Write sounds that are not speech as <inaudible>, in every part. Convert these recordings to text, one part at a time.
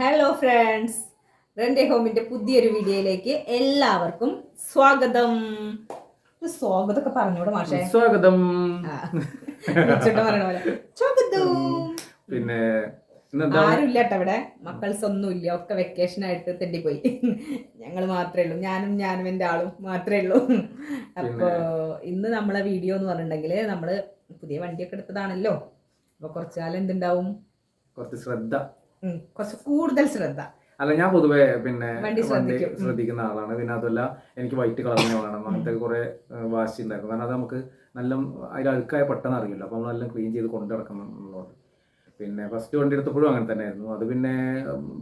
Hello friends റെൻഡേ ഹോമിന്റെ പുതിയൊരു വീഡിയോയിലേക്ക് എല്ലാവർക്കും സ്വാഗതം. സ്വാഗതമൊക്കെ പറഞ്ഞോട് മാഷേ. സ്വാഗതം. ആ. ഉച്ചട്ട് പറയണ പോലെ. സ്വാഗതം. പിന്നെ ആരുമില്ല കേട്ടോ ഇവിടെ. മക്കൾസ് ഒന്നുമില്ല ഒക്കെ വെക്കേഷൻ ആയിട്ട് തെണ്ടിപ്പോയി. ഞങ്ങൾ മാത്രമേ ഉള്ളൂ. ഞാനും ഞാനും എന്റെ ആളും മാത്രമേ ഉള്ളൂ. അപ്പോൾ ഇന്ന് നമ്മളെ വീഡിയോ എന്ന് പറഞ്ഞിട്ടുണ്ടെങ്കിൽ നമ്മൾ പുതിയ വണ്ടിയൊക്കെ എടുത്തതാണല്ലോ. അപ്പോൾ കുറച്ച് കാലം എന്തുണ്ടാവും? കുറച്ച് ശ്രദ്ധ. കുറച്ച് കൂടുതൽ ശ്രദ്ധ. അല്ല ഞാൻ പൊതുവെ പിന്നെ വണ്ടി. ശ്രദ്ധിക്കുന്ന ആളാണ്. പിന്നെ അതല്ല എനിക്ക് വൈറ്റ് കളർ വേണം. അങ്ങനത്തെ കുറെ വാശി ഉണ്ടായിരുന്നു. കാരണം അത് നമുക്ക് നല്ല അതിൽ അഴുക്കായ പെട്ടെന്ന് അറിയില്ല അപ്പോൾ നമ്മൾ എല്ലാം ക്ലീൻ ചെയ്ത് കൊണ്ടു നടക്കണം എന്നുള്ളത്. പിന്നെ ഫസ്റ്റ് വണ്ടി എടുത്തപ്പോഴും അങ്ങനെ തന്നെയായിരുന്നു. അത് പിന്നെ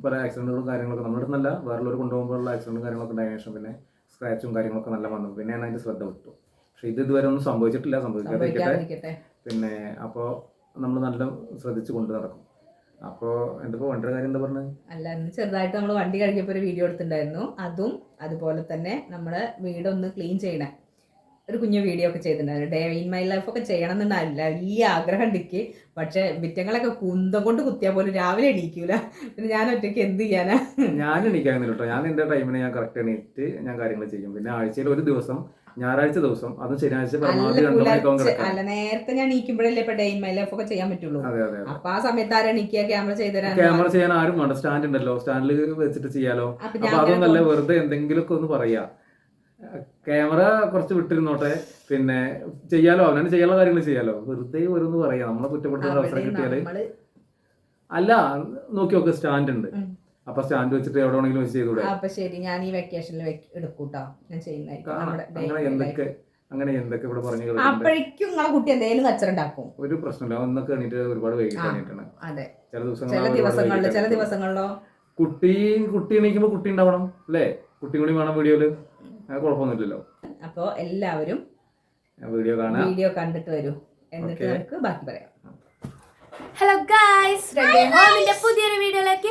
പല ആക്സിഡന്റുകളും കാര്യങ്ങളൊക്കെ നമ്മുടെ അടുത്തല്ല വേറുള്ളവർ കൊണ്ടുപോകുമ്പോഴുള്ള ആക്സിഡന്റും കാര്യങ്ങളൊക്കെ ഉണ്ടായതിനു ശേഷം പിന്നെ സ്ക്രാച്ചും കാര്യങ്ങളൊക്കെ നല്ല വന്നു. പിന്നെയാണ് അതിന്റെ ശ്രദ്ധ വിട്ടു. പക്ഷെ ഇത് ഇതുവരെ ഒന്നും സംഭവിച്ചിട്ടില്ല. സംഭവിക്കാതിരിക്കട്ടെ. പിന്നെ അപ്പോൾ നമ്മൾ നല്ല ശ്രദ്ധിച്ച് കൊണ്ടു നടക്കും. അപ്പോൾ എന്തിപ്പോ വണ്ടിയുടെ കാര്യം എന്താ പറഞ്ഞത്? അല്ല ഇന്ന് ചെറുതായിട്ട് നമ്മൾ വണ്ടി കഴുകിയപ്പോൾ ഒരു വീഡിയോ എടുത്തിട്ടുണ്ടായിരുന്നു. അതും അതുപോലെ തന്നെ നമ്മുടെ വീടൊന്ന് ക്ലീൻ ചെയ്യണേ. ഒരു കുഞ്ഞു വീഡിയോ ഒക്കെ ചെയ്തിട്ടുണ്ടായിരുന്നു. ഡേ ഇൻ മൈ ലൈഫ് ഒക്കെ ചെയ്യണം എന്നുണ്ടാവില്ല വലിയ ആഗ്രഹം ഉണ്ടിക്ക് പക്ഷെ വിറ്റങ്ങളൊക്കെ കുന്തം കൊണ്ട് കുത്തിയാൽ പോലും രാവിലെ എണീക്കൂല. പിന്നെ ഞാൻ ഒറ്റയ്ക്ക് എന്ത് ചെയ്യാനാ? ഞാൻ എണീക്കാകുന്നില്ല കേട്ടോ. ഞാൻ എന്റെ ടൈമിന് ഞാൻ കറക്റ്റ് എണീറ്റ് ഞാൻ കാര്യങ്ങൾ ചെയ്യും. പിന്നെ ആഴ്ചയിൽ ഒരു ദിവസം ഞായറാഴ്ച ദിവസം അത് ശനിയാഴ്ച പരമാവധി അല്ല രണ്ടു മണിക്കാവും കിടക്കാം. അല്ല നേരത്തെ ഞാൻ നീക്കുമ്പോഴല്ലേ ഇപ്പൊ മൈ ലൈഫ് ഒക്കെ ചെയ്യാൻ പറ്റുള്ളൂ. അതെ അതെ അപ്പൊ ആ സമയത്ത് ആരാ എണീക്കുക? ക്യാമറ ചെയ്തുതരാൻ ക്യാമറ ചെയ്യാൻ ആരും വേണ്ട. സ്റ്റാൻഡ് ഉണ്ടല്ലോ. സ്റ്റാൻഡിൽ വെച്ചിട്ട് ചെയ്യാലോ. അപ്പൊ അതൊന്നല്ല വെറുതെ എന്തെങ്കിലുമൊക്കെ ഒന്ന് പറയാ. ക്യാമറ കുറച്ച് വിട്ടിരുന്നോട്ടെ. പിന്നെ ചെയ്യാലോ? അവനാണ് ചെയ്യാനുള്ള കാര്യങ്ങൾ ചെയ്യാലോ? വെറുതെ ഓരോന്ന് പറയാ. നമ്മളെ കുറ്റപ്പെടുത്തുന്ന അവസരം കിട്ടിയാൽ. അല്ല നോക്കി നോക്ക് സ്റ്റാൻഡ് ഉണ്ട്. അപ്പൊ സ്റ്റാൻഡ് വെച്ചിട്ട് എവിടെ വേണമെങ്കിലും വെച്ച് ചെയ്തൂടെ അപ്പൊ ശരി. ഞാൻ ഈ വെക്കേഷനിൽ എടുക്കൂട്ടോ. ഞാൻ ചെയ്യുന്നതായിരിക്കും. എന്തൊക്കെ അങ്ങനെ എന്തൊക്കെ ഇവിടെ പറഞ്ഞു അപ്പോഴേക്കും നിങ്ങളെ കുട്ടി എന്തെങ്കിലും കച്ചറുണ്ടാക്കും. ഒരു പ്രശ്നമില്ല. ഒന്നൊക്കെ എണീറ്റ് ഒരുപാട് വൈകിട്ട്. എണീറ്റാണ്. അതെ. ചില ദിവസങ്ങൾ ചില ദിവസങ്ങളിലോ? കുട്ടി കുട്ടി എണീക്കുമ്പോ കുട്ടി ഉണ്ടാവണം അല്ലേ? കുട്ടി കൂടി വേണം വീഡിയോയിൽ. കുഴപ്പമൊന്നുമില്ലല്ലോ. അപ്പോ എല്ലാവരും വീഡിയോ കാണാം. വീഡിയോ കണ്ടിട്ട് വരൂ. എന്നിട്ട് നമുക്ക് ബാക്കി പറയാം. ഹലോ ഗായ്സ് റെഡി ഹോമിന്റെ പുതിയൊരു വീഡിയോയിലേക്ക്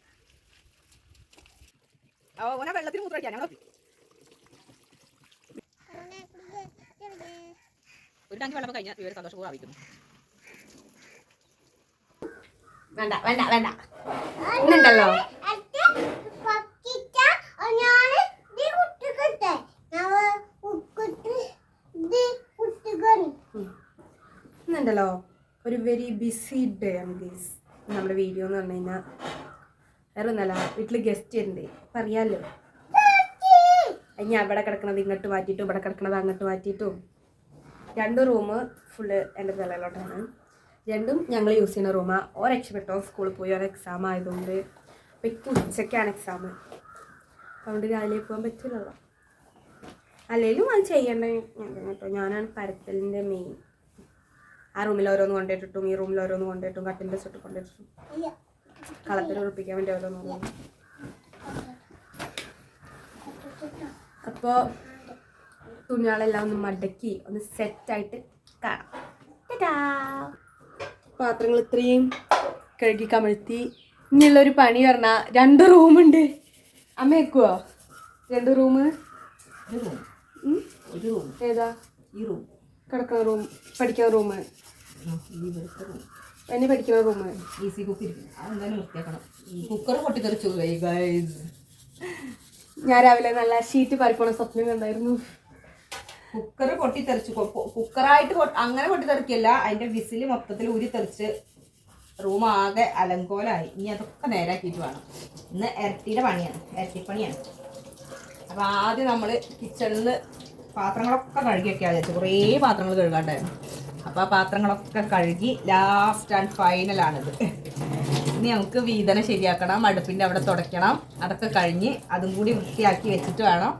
വെള്ളത്തിന് മൂത്രമൊഴിക്കാൻ ഞങ്ങൾ ഒരു ടാങ്ക് വെള്ളം കഴിഞ്ഞാൽ ഇവർ സന്തോഷപൂർവം ആയിരിക്കുന്നു വേണ്ട വേണ്ട വേണ്ട. ഇന്നുണ്ടല്ലോ. ഇന്നുണ്ടല്ലോ. ഒരു വെരി ബിസി ഡേ ആണ് ഗീസ് നമ്മുടെ വീഡിയോ എന്ന് പറഞ്ഞു കഴിഞ്ഞാൽ വേറെ ഒന്നല്ല വീട്ടിൽ ഗസ്റ്റ് ഉണ്ട്. പറയാലോ? ഇനി അവിടെ കിടക്കണത് ഇങ്ങോട്ട് മാറ്റിയിട്ടും ഇവിടെ കിടക്കണത് അങ്ങോട്ട് മാറ്റിയിട്ടും. രണ്ട് റൂം ഫുള്ള് എന്റെ തലയിലോട്ടാണ്. രണ്ടും ഞങ്ങൾ യൂസ് ചെയ്യുന്ന റൂമാണ് ഓ രക്ഷപ്പെട്ടോ? സ്കൂളിൽ പോയി ഓരോ എക്സാം ആയതുകൊണ്ട്. അപ്പം എനിക്ക് ഉച്ചയ്ക്കാണ് എക്സാം അതുകൊണ്ട് രാവിലെ പോകാൻ പറ്റില്ലല്ലോ. അല്ലെങ്കിലും അത് ചെയ്യണ്ടേ? കേട്ടോ ഞാനാണ് പരത്തലിന്റെ മെയിൻ ആ റൂമിൽ ഓരോന്ന് കൊണ്ടിട്ടിട്ടും ഈ റൂമിൽ ഓരോന്ന് കൊണ്ടിട്ടും കട്ടിന്റെ ചുട്ട് കൊണ്ടിട്ടിട്ടും കളത്തിൽ ഉറപ്പിക്കാൻ വേണ്ടി അവരെ നോക്കുന്നു. അപ്പോൾ തുണികളെല്ലാം ഒന്ന് മടക്കി ഒന്ന് സെറ്റായിട്ട് കാണാം. പാത്രങ്ങൾ ഇത്രയും കഴുകി കമഴ്ത്തി. ഇനിയുള്ളൊരു പണി പറഞ്ഞാൽ രണ്ട് റൂമുണ്ട് അമ്മ വെക്കുവോ? രണ്ട് റൂം ഒരു റൂം ഒരു റൂം ഏതാ? ഈ റൂം കിടക്കുന്ന റൂം പഠിക്കുന്ന റൂമ് റൂം എന്നെ പഠിക്കുന്ന ഈസി കുക്ക് അതെന്തായാലും വൃത്തിയാക്കണം കുക്കർ പൊട്ടിത്തെറിച്ചു. ഗൈസ് ഞാൻ രാവിലെ നല്ല ഷീറ്റ് പരിപ്പോണ സ്വപ്നം കണ്ടായിരുന്നു. കുക്കർ പൊട്ടിത്തെറിച്ചു. കുക്കറായിട്ട് അങ്ങനെ പൊട്ടിത്തെറിക്കല്ല. അതിന്റെ വിസിൽ മൊത്തത്തിൽ ഊരി തെറിച്ച് റൂം ആകെ അലങ്കോലായി. ഇനി അതൊക്കെ നേരാക്കിയിട്ട് വേണം. ഇന്ന് ഇരട്ടിയുടെ പണിയാണ്. ഇരട്ടിപ്പണിയാണ്. അപ്പോൾ ആദ്യം നമ്മൾ കിച്ചണിൽ പാത്രങ്ങളൊക്കെ കഴുകി വെക്കാൻ വിചാരിച്ചു കുറേ പാത്രങ്ങൾ കഴുകാണ്ടായിരുന്നു. അപ്പോൾ ആ പാത്രങ്ങളൊക്കെ കഴുകി ലാസ്റ്റ് ആൻഡ് ഫൈനലാണിത് ഇനി നമുക്ക് വീതന ശരിയാക്കണം അടുപ്പിന്റെ അവിടെ തുടയ്ക്കണം. അതൊക്കെ കഴിഞ്ഞ് അതും കൂടി വൃത്തിയാക്കി വെച്ചിട്ട് വേണം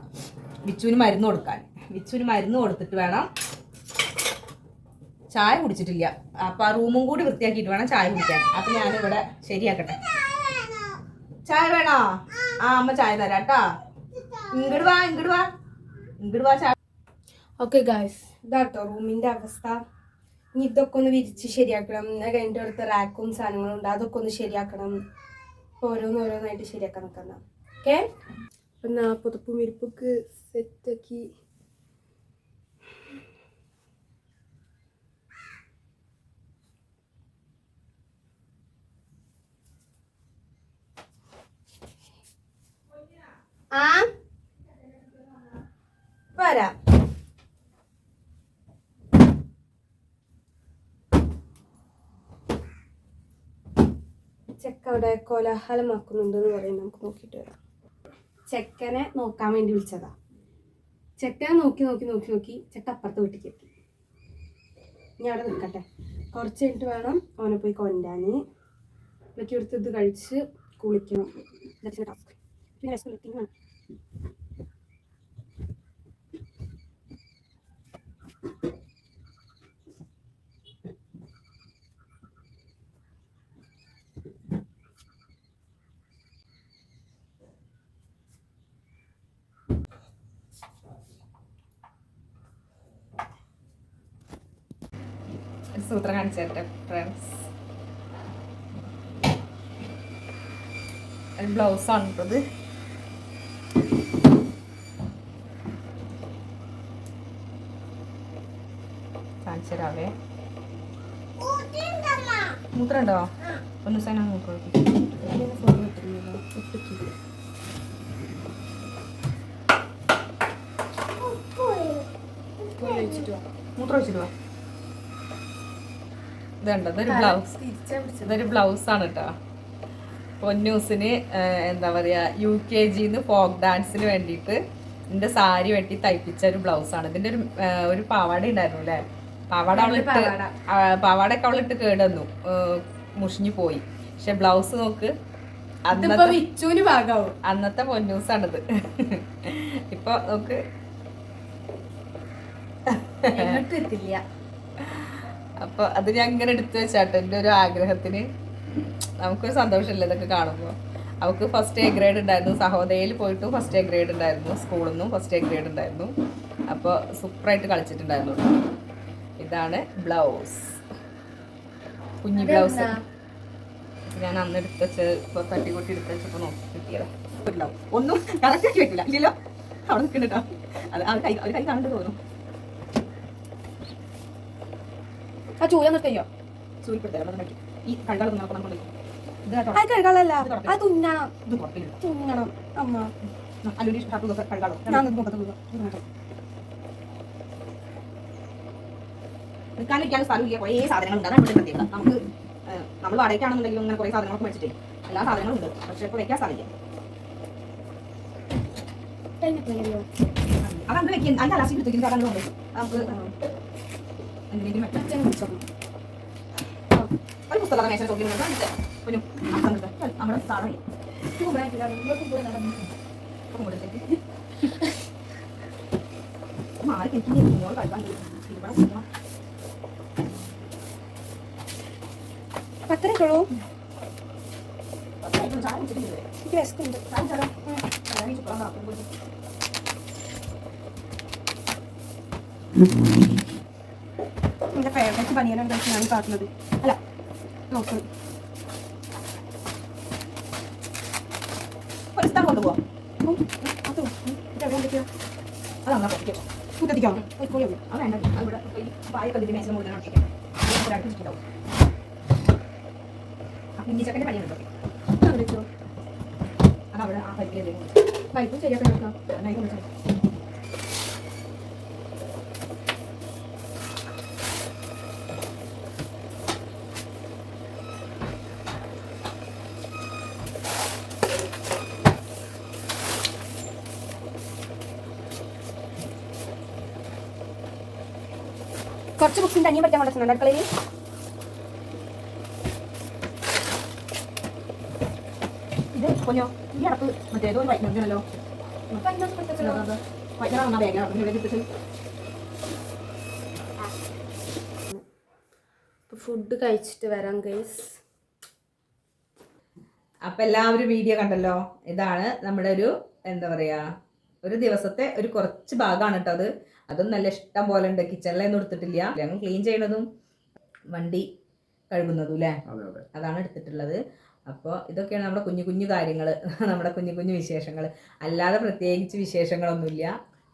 വിച്ചുവിന് മരുന്ന് കൊടുക്കാൻ. വിച്ചുവിന് മരുന്ന് കൊടുത്തിട്ട് വേണം ചായ കുടിച്ചിട്ടില്ല. അപ്പോൾ ആ റൂമും കൂടി വൃത്തിയാക്കിയിട്ട് വേണം ചായ കുടിക്കാൻ. അപ്പം ഞാനിവിടെ ശരിയാക്കട്ടെ. ചായ വേണോ? ആ അമ്മ ചായ തരാം കേട്ടോ. ഇങ്ങോട്ട് വാ ഇങ്ങോട്ട് വാ. ഇങ്ങോട്ട് വാ ചായ. ഓക്കെ ഗായ്സ് ഇതാട്ടോ റൂമിന്റെ അവസ്ഥ. ഇനി ഇതൊക്കെ ഒന്ന് വിരിച്ച് ശരിയാക്കണം. ഞാൻ കഴിഞ്ഞ അടുത്ത റാക്കും സാധനങ്ങളും ഉണ്ട് അതൊക്കെ ഒന്ന് ശരിയാക്കണം. ഓരോന്നോരോന്നായിട്ട് ശരിയാക്കാൻ നിൽക്കണം ഓക്കെ എന്നാ പുതപ്പും വിരിപ്പൊക്കെ സെറ്റാക്കി. ആ? വരാം. ചെക്ക അവിടെ കോലാഹലമാക്കുന്നുണ്ട് എന്ന് പറയും. നമുക്ക് നോക്കിയിട്ട് വരാം. ചെക്കനെ നോക്കാൻ വേണ്ടി വിളിച്ചതാ. ചെക്കനെ നോക്കി നോക്കി നോക്കി നോക്കി ചെക്ക അപ്പുറത്ത് വീട്ടിലേക്ക് എത്തി. ഇനി അവിടെ നിൽക്കട്ടെ. കുറച്ച് കഴിഞ്ഞിട്ട് വേണം അവനെ പോയി കൊണ്ടാന് ഇതൊക്കെ എടുത്ത് ഇത് കഴിച്ച് കുളിക്കണം. പിന്നെ സൂത്രം കാണിച്ചു തരട്ടെ ഫ്രണ്ട്സ് ബ്ലൗസാണ് ഇട്ടത് കാണിച്ചു തരാവേ മൂത്രണ്ടോ ഒന്ന് സാധനം മൂത്രം കിട്ടുന്നില്ല ഒപ്പിക്കില്ല മൂത്രം വെച്ചിട്ട് വാ. ഇതുണ്ട്. ഇതൊരു ബ്ലൗസ്. ആണ് ഇതൊരു ബ്ലൗസാണ് കേട്ടോ പൊന്നൂസിന് എന്താ പറയാ യു കെ ജിന്ന് ഫോക്ക് ഡാൻസിന് വേണ്ടിയിട്ട് എന്റെ സാരി വെട്ടി തയ്പ്പിച്ച ഒരു ബ്ലൗസ് ആണ് ഇതിന്റെ ഒരു ഒരു പാവാട ഉണ്ടായിരുന്നു അല്ലേ പാവാട അവളിട്ട് പാവാട. ഒക്കെ പാവാടയൊക്കെ അവളിട്ട് കേടന്നു മുഷിഞ്ഞു പോയി. പക്ഷെ ബ്ലൗസ് നോക്ക് അന്നത്തെ പൊന്നൂസ് അന്നത്തെ പൊന്നൂസാണിത്. ഇപ്പൊ നോക്ക്. എത്തില്ല. അപ്പൊ അത് ഞാൻ ഇങ്ങനെ എടുത്തു വെച്ചാട്ടോ എന്റെ ഒരു ആഗ്രഹത്തിന്. നമുക്കൊരു സന്തോഷമില്ല ഇതൊക്കെ കാണുമ്പോൾ അവൾക്ക് ഫസ്റ്റ് എ ഗ്രേഡ് ഉണ്ടായിരുന്നു. സഹോദയയിൽ പോയിട്ട് ഫസ്റ്റ് എ ഗ്രേഡ് ഉണ്ടായിരുന്നു. സ്കൂളിൽ നിന്നും ഫസ്റ്റ് എ ഗ്രേഡ് ഉണ്ടായിരുന്നു. അപ്പോൾ സൂപ്പറായിട്ട് കളിച്ചിട്ടുണ്ടായിരുന്നു. ഇതാണ് ബ്ലൗസ് കുഞ്ഞി ബ്ലൗസ് ഞാൻ അന്ന് എടുത്ത് വെച്ച് ഇപ്പോൾ കൂട്ടി എടുത്ത് വെച്ചപ്പോൾ നോക്കി കിട്ടിയതാ. ഒന്നും കറക്റ്റ് വെക്കില്ല ഇല്ലല്ലോ? അവിടെ നിൽക്കുന്നുണ്ടോ അത് ആ കൈ ഒരു കൈ കണ്ടു തോന്നുന്നു. ആ ചൂല നിർത്തയ്യോ ഈ കണ്ടാലും കഴുകാളല്ല ആ തുന്നണം തുന്നണം അമ്മ നിൽക്കാനിരിക്കാൻ സ്ഥലമില്ല കുറേ സാധനങ്ങളുണ്ട് അതാണ് ഇവിടെ പ്രത്യേകത നമുക്ക് നമ്മൾ വാടകയ്ക്കാണെന്നുണ്ടെങ്കിലും അങ്ങനെ കുറേ സാധനങ്ങളൊക്കെ മേടിച്ചിട്ടേ എല്ലാ സാധനങ്ങളും ഉണ്ട് പക്ഷെ ഇപ്പോൾ വെക്കാൻ സ്ഥലമില്ല അതാണ് വെക്കുന്നത് അതിന്റെ അലാസ്റ്റിക് എടുത്തിരിക്കുന്ന അതാണ് നമുക്ക് എന്തിനെങ്കിലും വെക്കാം ഒരു പുസ്തകം മേശ ചോദ്യം ഒരു നമ്മുടെ സാധനം മാറി എനിക്ക് ഇങ്ങോട്ട് കഴിക്കാൻ ഇവിടെ കൊടുക്കണം അത്രേ ഉള്ളൂ ചായ കുടിച്ചിട്ടില്ലേ എനിക്ക് വിശക്കുണ്ട് ചായ ചായ ഞാൻ ചുക്കാൻ നടക്കുമ്പോൾ എന്റെ ഫേവറേറ്റ് പനിയാണ് കഴിച്ച് ഞാൻ കാട്ടുന്നത് അല്ല നോക്ക്. ഒരു സ്ഥലം കൊണ്ടുപോവാം അതാണ് പൊട്ടിക്കോ. പോയിക്കോളി അത് വേണ്ട. അത് ഇവിടെ പായൊക്കെ ഇതിന്റെ മേശ മുഴുവൻ ഒട്ടിക്കാം ഒരാൾക്ക് ആ കുഞ്ഞിച്ചക്കന്റെ പണിയുണ്ടോ അത് അവിടെ ആ എന്തെങ്കിലും വൈകും ശരിയാക്കാൻ നോക്കാം. അതിനായി കുറച്ച് ബുക്സിന്റെ അനിയൻ പറ്റാൻ കൊണ്ടുവന്നിട്ടുണ്ട് അടുക്കളയിൽ. ഇത് കൊഞ്ഞോ ഈ അടപ്പ് മറ്റേതോ ഒരു വൈകുന്നല്ലോ. വൈകുന്നേരം ബാഗിലാണ് ഇവിടെ ഫുഡ് കഴിച്ചിട്ട് വരാം ഗൈസ് അപ്പൊ എല്ലാവരും വീഡിയോ കണ്ടല്ലോ? ഇതാണ് നമ്മുടെ ഒരു എന്താ പറയാ ഒരു ദിവസത്തെ ഒരു കുറച്ച് ഭാഗമാണ് കേട്ടോ അത്. അതും നല്ല ഇഷ്ടം പോലെ ഉണ്ട്. കിച്ചണിലൊന്നും എടുത്തിട്ടില്ല. ഞങ്ങൾ ക്ലീൻ ചെയ്യണതും വണ്ടി കഴുകുന്നതും അല്ലേ അതെ അതെ. അതാണ് എടുത്തിട്ടുള്ളത്. അപ്പോൾ ഇതൊക്കെയാണ് നമ്മുടെ കുഞ്ഞു കുഞ്ഞു കാര്യങ്ങൾ <laughs> നമ്മുടെ കുഞ്ഞു കുഞ്ഞു വിശേഷങ്ങൾ അല്ലാതെ പ്രത്യേകിച്ച് വിശേഷങ്ങളൊന്നുമില്ല.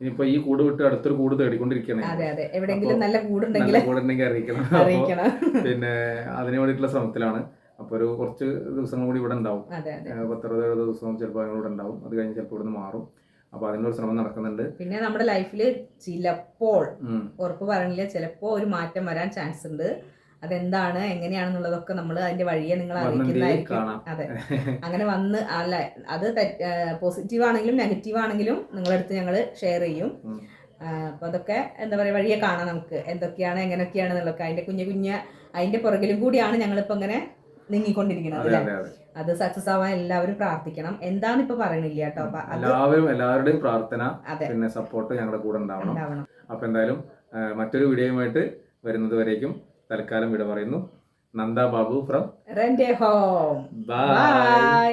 ഇനിയിപ്പോ ഈ കൂട് വിട്ട് അടുത്തൊരു കൂട് തേടിക്കൊണ്ടിരിക്കണേ അതെ അതെ. എവിടെയെങ്കിലും നല്ല കൂടുണ്ടെങ്കിൽ നല്ല കൂടെ ഉണ്ടെങ്കിൽ അറിയിക്കണം. <laughs> അറിയിക്കണം. പിന്നെ അതിന് വേണ്ടിയിട്ടുള്ള ശ്രമത്തിലാണ്. അപ്പൊ ഒരു കുറച്ച് ദിവസങ്ങൾ കൂടി ഇവിടെ ഉണ്ടാവും. പത്തറുപത് ദിവസം ചിലപ്പോൾ ഇവിടെ ഉണ്ടാവും. അത് കഴിഞ്ഞ് ചിലപ്പോൾ ഇവിടെ നിന്ന് മാറും. അപ്പൊ അതിനൊരു ശ്രമം നടക്കുന്നുണ്ട്. പിന്നെ നമ്മുടെ ലൈഫിൽ ചിലപ്പോൾ. ഉറപ്പ് പറഞ്ഞില്ല ചിലപ്പോൾ ഒരു മാറ്റം വരാൻ ചാൻസ് ഉണ്ട്. അതെന്താണ് എങ്ങനെയാണെന്നുള്ളതൊക്കെ നമ്മൾ അതിന്റെ വഴിയെ നിങ്ങൾ അറിയിക്കുന്ന അറിയിക്കുന്നതായിരിക്കും. അതെ. അങ്ങനെ വന്ന് അല്ല അത് പോസിറ്റീവ് ആണെങ്കിലും നെഗറ്റീവ് ആണെങ്കിലും നിങ്ങളടുത്ത് ഞങ്ങൾ ഷെയർ ചെയ്യും. അപ്പൊ അതൊക്കെ എന്താ പറയുക വഴിയെ കാണാം നമുക്ക്. എന്തൊക്കെയാണ് എങ്ങനെയൊക്കെയാണ് എന്നുള്ളതൊക്കെ. അതിന്റെ കുഞ്ഞു കുഞ്ഞ അതിന്റെ പുറകിലും കൂടിയാണ് ഞങ്ങളിപ്പോ ഇങ്ങനെ നീങ്ങിക്കൊണ്ടിരിക്കുന്നത് അതെ സക്സസ് ആവാൻ എല്ലാവരും പ്രാർത്ഥിക്കണം. എന്താണ് ഇപ്പൊ പറയണില്ല കേട്ടോ. എല്ലാവരും എല്ലാവരുടെയും പ്രാർത്ഥന പിന്നെ സപ്പോർട്ട് ഞങ്ങളുടെ കൂടെ ഉണ്ടാവണം. അപ്പൊ എന്തായാലും മറ്റൊരു വീഡിയോയുമായിട്ട് വരുന്നത് വരേക്കും തൽക്കാലം വിട പറയുന്നു. നന്ദ ബാബു ഫ്രം റെൻഡേ ഹോം ബൈ